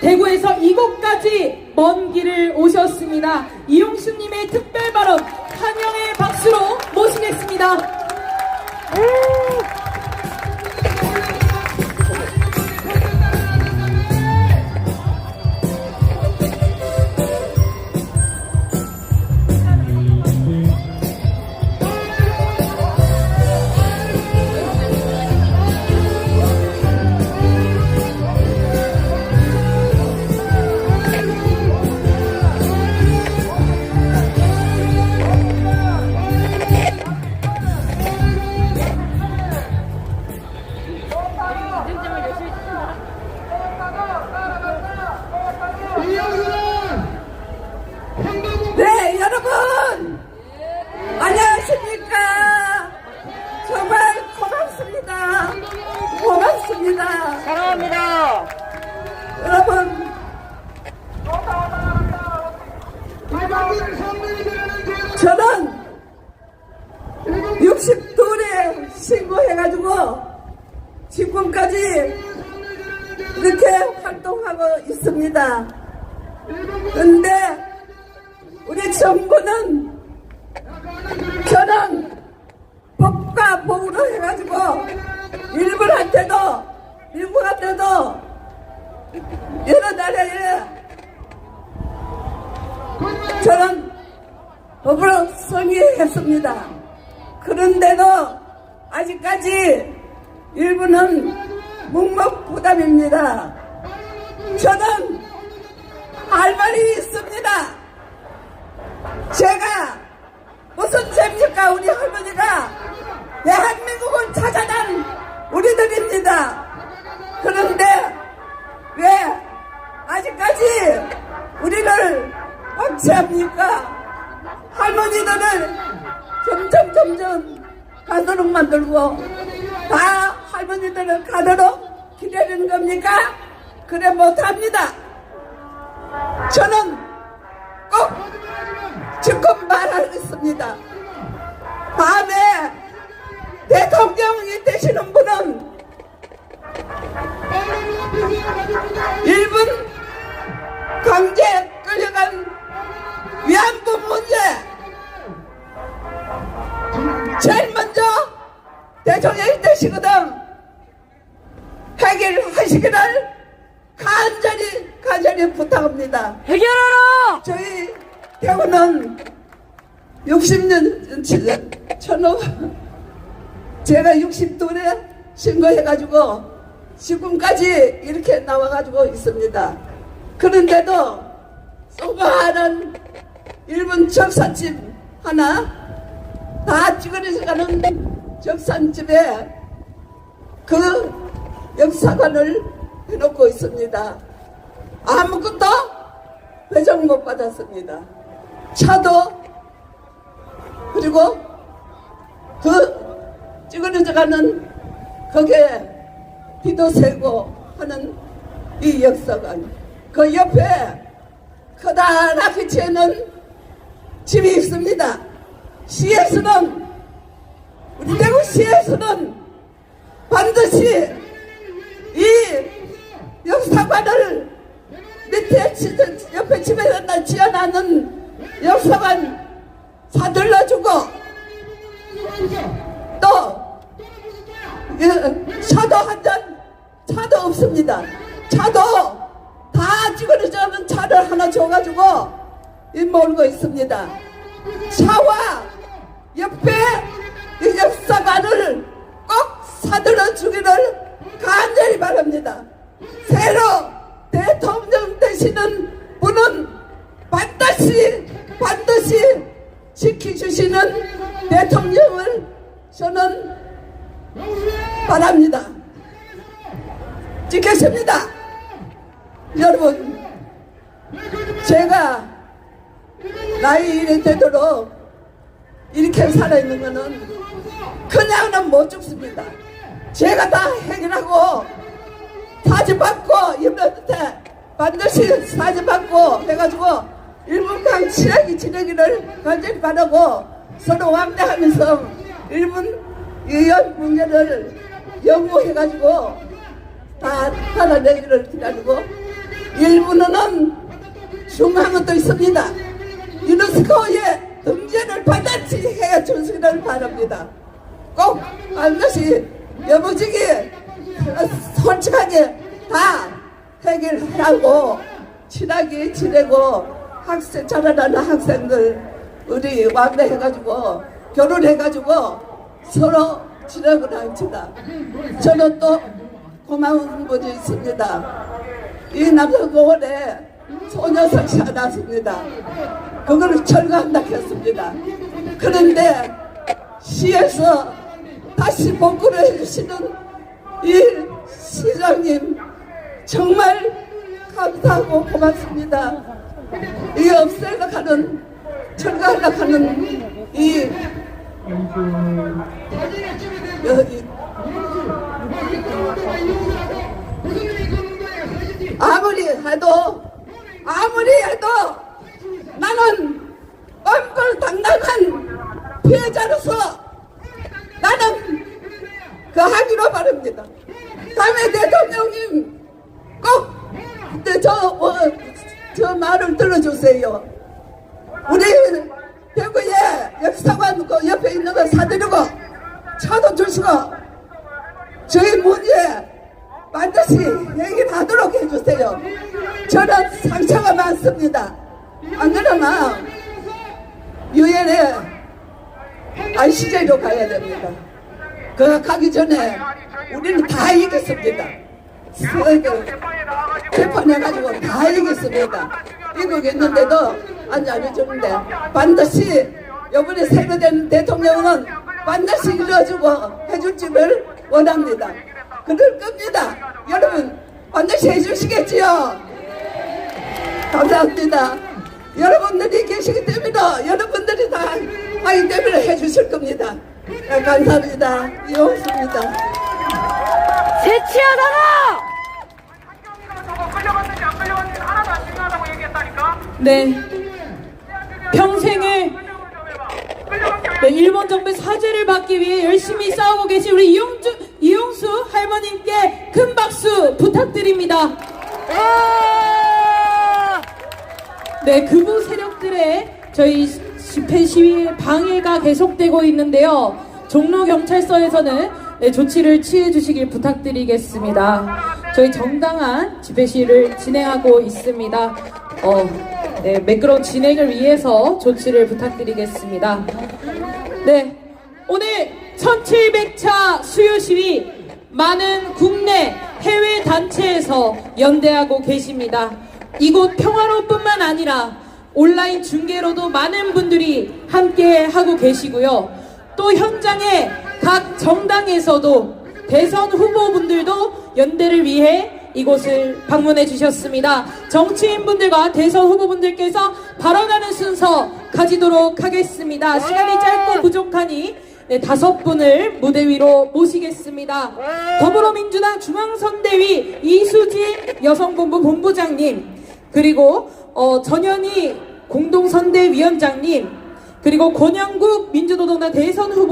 대구에서 이곳까지 먼 길을 오셨습니다. 이용수님의 특별 발언 환영의 박수로 모시겠습니다. 고맙습니다. 사랑합니다. 여러분, 저는 62에 신고해가지고 지금까지 이렇게 활동하고 있습니다. 근데 우리 정부는 법과 법으로 해가지고 일본한테도 미국한테도 여러 나라에 저는 법으로 승인했습니다. 그런데도 아직까지 일본은 묵묵부담입니다. 저는 할 말이 있습니다. 제가 무슨 죄입니까 우리 할머니가 들고 다 할머니들을 가도록 기다리는 겁니까? 그래 못합니다. 저는 꼭 지금 말하겠습니다. 다음에 대통령이 되시는 분 해결하시기를 간절히 간절히 부탁합니다. 해결하라! 저희 대구는 60년 천호 제가 60돌에 신고해가지고 지금까지 이렇게 나와가지고 있습니다. 그런데도 쏘가는 일본 적산집 하나 다 찌그러져 가는 적산집에 그 역사관을 해놓고 있습니다. 아무것도 배정 못 받았습니다. 차도 그리고 그 찌그러져 가는 거기에 비도 새고 하는 이 역사관 그 옆에 커다랗게 지어놓은 집이 있습니다. 시에서는 우리 대구 시에서는 반드시 이 역사관을 밑에 지- 옆에 집에다 지어놨는 역사관 사들러주고 또 예, 차도 한 잔 차도 없습니다. 차도 다 찌그러져는 차를 하나 줘가지고 이 몰고 있습니다. 차와 옆에 이 역사관을 꼭 사들어 주기를 간절히 바랍니다. 새로 대통령 되시는 분은 반드시 반드시 지켜주시는 대통령을 저는 바랍니다. 지켰습니다. 여러분, 제가 나이 이래 되도록 이렇게 살아있는 거는 그냥은 못 죽습니다. 제가 다 해결하고 사죄받고 이분한테 반드시 사죄받고 해가지고 일본강 친하게 지내기를 간절히 바라고 서로 왕래하면서 일본 이연 문제를 연구해가지고 다 달아내기를 기다리고 중요한 것도 있습니다. 유네스코에 등재를 반드시 해 주시기를 바랍니다. 꼭 반드시 여무지게 솔직하게 다 해결하고 친하게 지내고 학생 자라나는 학생들 우리 왕래해가지고 결혼해가지고 서로 지내고 합시다. 저는 또 고마운 분이 있습니다. 이 남성공원에 소녀석 사놨습니다. 그거를 철거한다 했습니다. 그런데 시에서 다시 복구를 해주시는 이 시장님 정말 감사하고 고맙습니다. 이 없애려고 하는 철거하려고 하는 이 아무리 해도 아무리 해도 나는 뻔뻔당당한 피해자로서 나는 그 하기로 바랍니다. 다음에 대통령님 꼭 네, 저, 어, 저 말을 들어주세요. 우리 대구에 역사관 그 옆에 있는 거 사드리고 차도 주시고 저희 문제 반드시 얘기를 하도록 해주세요. 저는 상처가 많습니다. 안 그러면 유엔에 ICJ로 가야 됩니다. 그 가기 전에 우리는 다 이겼습니다. 재판해가지고 다 이겼습니다. 이기겠는데도 안 알려주는데 반드시 이번에 새로 된 대통령은 반드시 이뤄주고 해줄지를 원합니다. 그럴 겁니다. 여러분 반드시 해주시겠지요? 감사합니다. 여러분들이 계시기 때문에 여러분들이 다 하기 때문에 해주실 겁니다. 네, 감사합니다. 중요하다고 얘기했다니까? 네. 평생을 네, 일본 정부의 사죄를 받기 위해 열심히 싸우고 계신 우리 이용주, 이용수 할머님께 큰 박수 부탁드립니다. 아! 네, 극우 세력들의 저희 집회 시위 방해가 계속되고 있는데요. 종로 경찰서에서는 네, 조치를 취해 주시길 부탁드리겠습니다. 저희 정당한 집회 시위를 진행하고 있습니다. 어, 네, 매끄러운 진행을 위해서 조치를 부탁드리겠습니다. 네, 오늘 1700차 수요 시위 많은 국내 해외 단체에서 연대하고 계십니다. 이곳 평화로뿐만 아니라 온라인 중계로도 많은 분들이 함께 하고 계시고요. 또 현장에 각 정당에서도 대선 후보분들도 연대를 위해 이곳을 방문해 주셨습니다. 정치인분들과 대선 후보분들께서 발언하는 순서 가지도록 하겠습니다. 시간이 짧고 부족하니 네, 다섯 분을 무대 위로 모시겠습니다. 더불어민주당 중앙선대위 이수진 여성본부 본부장님, 그리고 어, 전현희 공동선대위원장님, 그리고 권영국 민주노동당 대선 후보